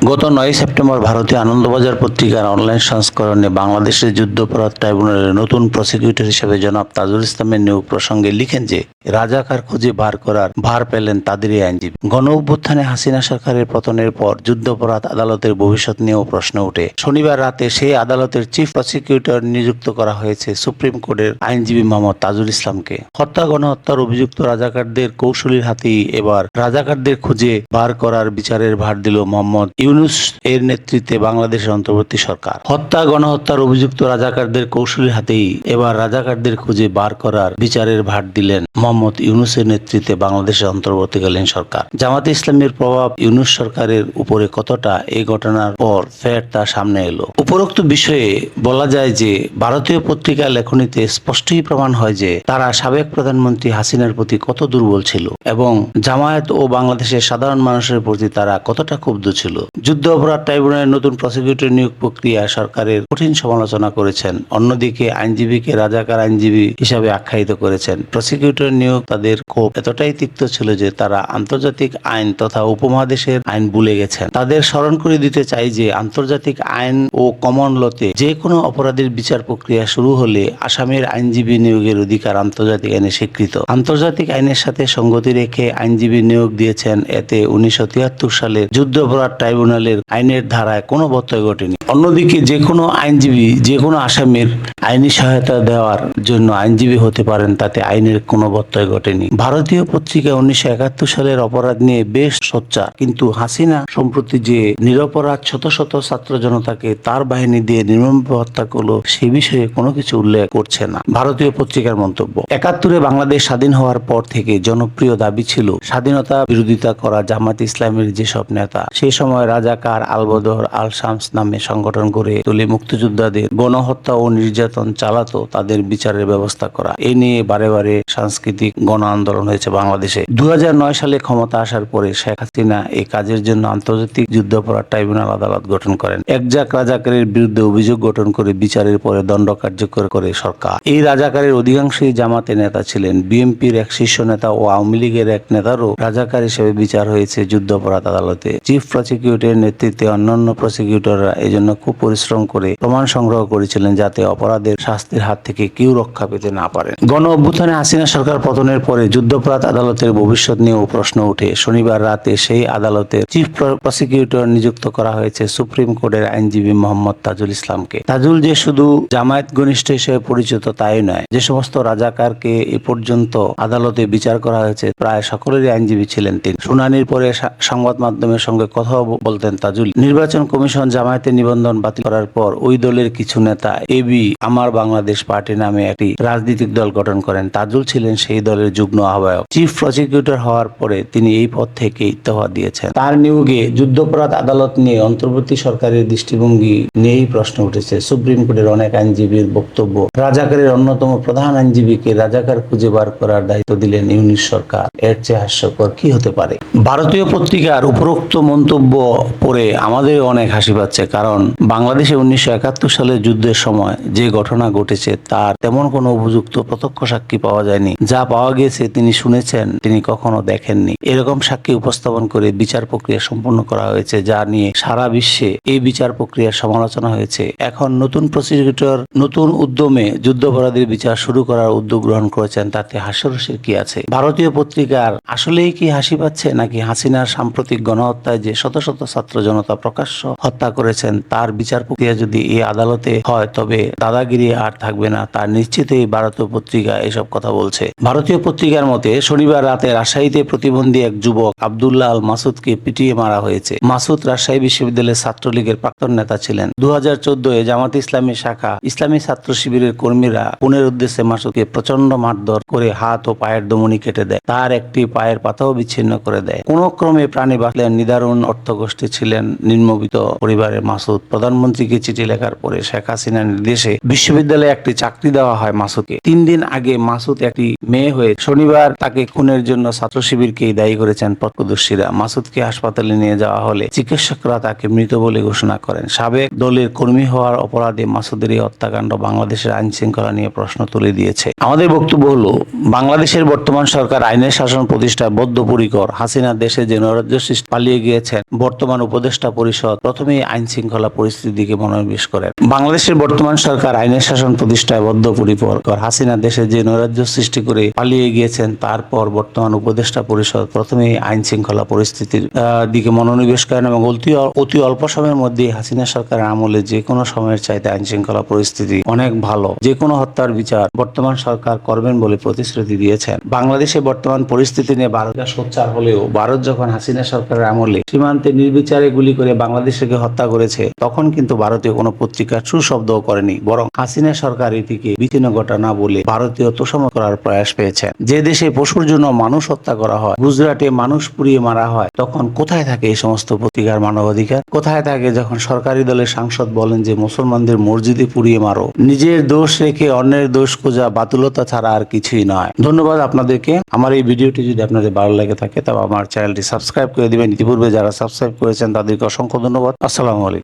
গত নয় সেপ্টেম্বর ভারতীয় আনন্দবাজার পত্রিকার অনলাইন সংস্করণে বাংলাদেশের যুদ্ধপরাধ ট্রাইব্যুনালের নতুন প্রসিকিউটর হিসেবে জনাব তাজুল ইসলামের নিয়োগ প্রসঙ্গে লিখেন যে, রাজাকার খুঁজে বার করার ভার পেলেন তাদেরই আইনজীবী। গণ অভ্যুত্থানে হাসিনা সরকারের পতনের পর যুদ্ধপরাধ আদালতের ভবিষ্যৎ নিয়েও প্রশ্ন ওঠে। শনিবার রাতে সেই আদালতের চিফ প্রসিকিউটর নিযুক্ত করা হয়েছে সুপ্রিম কোর্টের আইনজীবী মোহাম্মদ তাজুল ইসলামকে। হত্যা, গণহত্যার অভিযুক্ত রাজাকারদের কৌশলীর হাতেই এবার রাজাকারদের খুঁজে বার করার বিচারের ভার দিল মোহাম্মদ ইউনুস এর নেতৃত্বে বাংলাদেশের অন্তর্বর্তী সরকার। হত্যা, গণহত্যার অভিযুক্ত রাজাকারদের কৌশলের হাতেই এবার রাজাকারদের খুঁজে বার করার বিচারের ভার দিলেন মোহাম্মদ ইউনুসের নেতৃত্বে বাংলাদেশের অন্তর্বর্তীকালীন সরকার। জামাতে ইসলামের প্রভাব ইউনুস সরকারের উপরে কতটা এই ঘটনার পর ফের তা সামনে এলো। উপরোক্ত বিষয়ে বলা যায় যে, ভারতীয় পত্রিকা লেখনীতে স্পষ্টই প্রমাণ হয় যে, তারা সাবেক প্রধানমন্ত্রী হাসিনার প্রতি কত দুর্বল ছিল এবং জামায়াত ও বাংলাদেশের সাধারণ মানুষের প্রতি তারা কতটা ক্ষুব্ধ ছিল। যুদ্ধ অপরাধ ট্রাইব্যুনালের নতুন প্রসিকিউটর নিয়োগ প্রক্রিয়া সরকারের কঠিন সমালোচনা করেছেন। অন্যদিকে আইনজীবীকে রাজাকার আইনজীবী হিসাবে আখ্যায়িত করেছেন। প্রসিকিউটর নিয়োগ তাদের ক্ষোভ এতটাই তিক্ত ছিল যে তারা আন্তর্জাতিক আইন তথা উপমহাদেশের আইন ভুলে গেছেন। তাদের স্মরণ করে দিতে চাই যে আন্তর্জাতিক আইন ও কমন লতে যে কোনো অপরাধের বিচার প্রক্রিয়া শুরু হলে আসামের আইনজীবী নিয়োগের অধিকার আন্তর্জাতিক আইনে স্বীকৃত। আন্তর্জাতিক আইনের সাথে সঙ্গতি রেখে আইনজীবী নিয়োগ দিয়েছেন এতে উনিশশো সালের যুদ্ধ অপরাধ ট্রাইব্যুনালের আইনের ধারায় কোনো ব্যত্যয় ঘটেনি। অন্যদিকে যে কোনো আইনজীবী যে কোনো আসামির আইনি সহায়তা দেওয়ার জন্য আইনজীবী হতে পারেন, তাতে আইনের কোনো ব্যত্যয় ঘটেনি। ভারতীয় পত্রিকা উনিশশো একাত্তর সালের অপরাধ নিয়ে বেশ সোচ্চার। কিন্তু হাসিনা, সম্প্রতি যে নিরপরাধ শত শত ছাত্র জনতাকে তার বাহিনী দিয়ে নির্মমভাবে হত্যা করল, সে বিষয়ে কোনো কিছু উল্লেখ করছে না। ভারতীয় পত্রিকার মন্তব্য, একাত্তরে বাংলাদেশ স্বাধীন হওয়ার পর থেকে জনপ্রিয় দাবি ছিল স্বাধীনতা বিরোধিতা করা জামাত ইসলামের যেসব নেতা সেই সময় রাজাকার আলবদর আল শামস নামে সংগঠন করে তুলে মুক্তিযোদ্ধাদের গণহত্যা ও নির্যাতন চালাতো তাদের বিচারের ব্যবস্থা করা। এ নিয়ে বারে বারে সাংস্কৃতিক গণ আন্দোলন হয়েছে বাংলাদেশে। দু হাজার নয় সালে ক্ষমতা আসার পরে শেখ হাসিনা এই কাজের জন্য আন্তর্জাতিক যুদ্ধাপরাধ ট্রাইব্যুনাল আদালত গঠন করেন। একজাক রাজাকারের বিরুদ্ধে অভিযোগ গঠন করে বিচারের পরে দণ্ড কার্যকর করে সরকার। এই রাজাকারের অধিকাংশই জামাতে নেতা ছিলেন। বিএনপির এক শীর্ষ নেতা ও আওয়ামী লীগের এক নেতারও রাজাকার হিসেবে বিচার হয়েছে যুদ্ধাপরাধ আদালতে। চিফ প্রসিকিউটরের নেতৃত্বে অন্যান্য প্রসিকিউটররা এজন্য খুব পরিশ্রম করে প্রমাণ সংগ্রহ করেছিলেন যাতে অপরাধের শাস্তির হাত থেকে কেউ রক্ষা পেতে না পারেন। গণ অভ্যুত্থানে হাসিনা সরকার পতনের পরে যুদ্ধপরাধ আদালতের ভবিষ্যৎ নিয়েও প্রশ্ন ওঠে। শনিবার রাতে সেই আদালতের চিফ প্রসিকিউটর নিযুক্ত করা হয়েছে সুপ্রিম কোর্টের আইনজীবী মোহাম্মদ তাজুল ইসলামকে। তাজুল যে শুধু জামায়াত ঘনিষ্ঠ হিসেবে পরিচিত তাই নয়, যে সমস্ত রাজাকারকে এ পর্যন্ত আদালতে বিচার করা হয়েছে প্রায় সকলেরই আইনজীবী ছিলেন তিনি। শুনানির পরে সংবাদ মাধ্যমের সঙ্গে কথা বলতেন তাজুল। নির্বাচন কমিশন জামায়াতের নিবন্ধন বাতিল করার পর ওই দলের কিছু নেতা এবি আমার বাংলাদেশ পার্টি নামে একটি রাজনৈতিক দল গঠন করেন। তাজুল ছিলেন সেই দলের যুগ্ম আহ্বায়ক। চিফ প্রসিকিউটর হওয়ার পরে তিনি এই পদ থেকে ইস্তফা দিয়েছেন। তার নিয়োগে যুদ্ধপরাধ আদালত নিয়ে অন্তর্বর্তী সরকারের দৃষ্টিভঙ্গি নিয়েই প্রশ্ন উঠেছে। সুপ্রিম কোর্টের অনেক আইনজীবীর বক্তব্য, রাজাকারের অন্যতম প্রধান আইনজীবীকে রাজাকার খুঁজে বার করার দায়িত্ব দিলেন ইউনিশ সরকার। এর চেয়ে হাস্যকর কি হতে পারে? ভারতীয় পত্রিকার উপরোক্ত মন্তব্য পড়ে আমাদের অনেক হাসি পাচ্ছে, কারণ বাংলাদেশে উনিশশো একাত্তর সালের যুদ্ধের সময় যে ঘটনা ঘটেছে, তার তেমন কোনো উপযুক্ত প্রত্যক্ষ সাক্ষী পাওয়া যায়নি যা পাওয়া গিয়েছে তিনি শুনেছেন, তিনি কখনো দেখেননি। এরকম সাক্ষী উপস্থাপন করে বিচার প্রক্রিয়া সম্পন্ন করা হয়েছে, যা নিয়ে সারা বিশ্বে এই বিচার প্রক্রিয়ার সমালোচনা হয়েছে। এখন নতুন প্রসিকিউটর নতুন উদ্যমে যুদ্ধাপরাধীর বিচার শুরু করার উদ্যোগ গ্রহণ করেছেন, তাতে হাস্যরসের কি আছে? ভারতীয় পত্রিকার আসলেই কি হাসি পাচ্ছে, নাকি হাসিনার সাম্প্রতিক গণহত্যায় যে শত শত ছাত্র জনতা প্রকাশ্য হত্যা করেছেন, তার বিচার প্রক্রিয়া যদি এই আদালতে হয়, তবে দাদাগিরি আর থাকবে না। তার নিশ্চিতই ভারতীয় পত্রিকা এসব কথা বলছে। ভারতীয় পত্রিকার মতে, শনিবার রাতে রাজশাহীতে প্রতিবন্ধী এক যুবক আবদুল্লাহ আল মাসুদকে পিটিয়ে মারা হয়েছে। মাসুদ রাজশাহী বিশ্ববিদ্যালয়ের ছাত্রলীগের প্রাক্তন নেতা ছিলেন। দু হাজার চোদ্দয় জামাত ইসলামী শাখা ইসলামী ছাত্র শিবিরের কর্মীরা পুনের উদ্দেশ্যে মাসুদকে প্রচণ্ড মারধর করে হাত ও পায়ের দমনি কেটে দেয়। তার একটি পায়ের পাতাও বিচ্ছিন্ন করে দেয়। কোন ক্রমে প্রাণী বাঁচলেন নিদারুণ অর্থগোষ্ঠী ছিলেন নিম্নবিত্ত পরিবারের মাসুদ। প্রধানমন্ত্রীকে চিঠি লেখার পরে শেখ হাসিনার নির্দেশে বিশ্ববিদ্যালয়ে একটি চাকরি দেওয়া হয় মাসুদকে। তিন দিন আগে মাসুদ একটি একটি মেয়ে হয়ে শনিবার তাকে খুনের জন্য ছাত্র শিবিরকেই দায়ী করেছেন প্রত্যক্ষদর্শীরা মাসুদকে হাসপাতালে নিয়ে যাওয়া হলে চিকিৎসকরা তাকে মৃত বলে ঘোষণা করেন। সাবেক দলের কর্মী হওয়ার অপরাধে মাসুদের এই হত্যাকাণ্ড বাংলাদেশের আইন শৃঙ্খলা নিয়ে প্রশ্ন তুলে দিয়েছে। আমাদের বক্তব্য হলো, বাংলাদেশের বর্তমান সরকার আইনের শাসন প্রতিষ্ঠায় বদ্ধপরিকর। হাসিনা দেশে যে নৈরাজ্য সৃষ্টি পালিয়ে গিয়েছেন, বর্তমান উপদেষ্টা পরিষদ প্রথমেই আইন শৃঙ্খলা পরিস্থিতির দিকে মনোনিবেশ করেন। বাংলাদেশের বর্তমান সরকার আইনের শাসন প্রতিষ্ঠায় বদ্ধপরিকর। হাসিনা দেশে যে নৈরাজ্য সৃষ্টি করে পালিয়ে গিয়েছেন, তারপর বর্তমান উপদেষ্টা পরিষদ প্রথমে আইন শৃঙ্খলা পরিস্থিতির দিকে মনোনিবেশ করেন এবং অতি অল্প সময়ের মধ্যে হাসিনা সরকারের আমলে যে কোনো সময়ের চাইতে আইন শৃঙ্খলা পরিস্থিতি অনেক ভালো। যে কোনো হত্যার বিচার বর্তমান সরকার করবেন বলে প্রতিশ্রুতি দিয়েছেন। বাংলাদেশে বর্তমান পরিস্থিতি নিয়ে ভারতকে সোচ্চার হলেও ভারত যখন হাসিনা সরকারের আমলে সীমান্তে নির্বিচারে গুলি করে বাংলাদেশকে হত্যা করেছে, তখন কিন্তু ভারতীয় কোনো পত্রিকা সুশব্দও করেনি। বরং হাসিনা সরকার এটিকে বিচ্ছিন্ন ঘটনা বলে ভারতীয় তোষম করার প্রয়াস পেয়েছেন যে দেশে পশুর জন্য মানুষ হত্যা করা হয়, গুজরাটে মানুষ পুড়িয়ে মারা হয়, তখন কোথায় থাকে এই সমস্ত পত্রিকার মানবাধিকার? কোথায় থাকে যখন সরকারি দলের সাংসদ বলেন যে, মুসলমানদের মসজিদে পুড়িয়ে মারো। নিজের দোষ রেখে অন্যের দোষ খোঁজা বাতুলতা ছাড়া আর কিছুই নয়। ধন্যবাদ আপনাদেরকে। আমার এই ভিডিওটি যদি আপনাদের ভালো লাগে থাকে, তবে আমার চ্যানেলটি সাবস্ক্রাইব করে দিবেন। ইতিপূর্বে যারা সাবস্ক্রাইব করেছেন, তাদেরকে অসংখ্য ধন্যবাদ। আসসালামু আলাইকুম।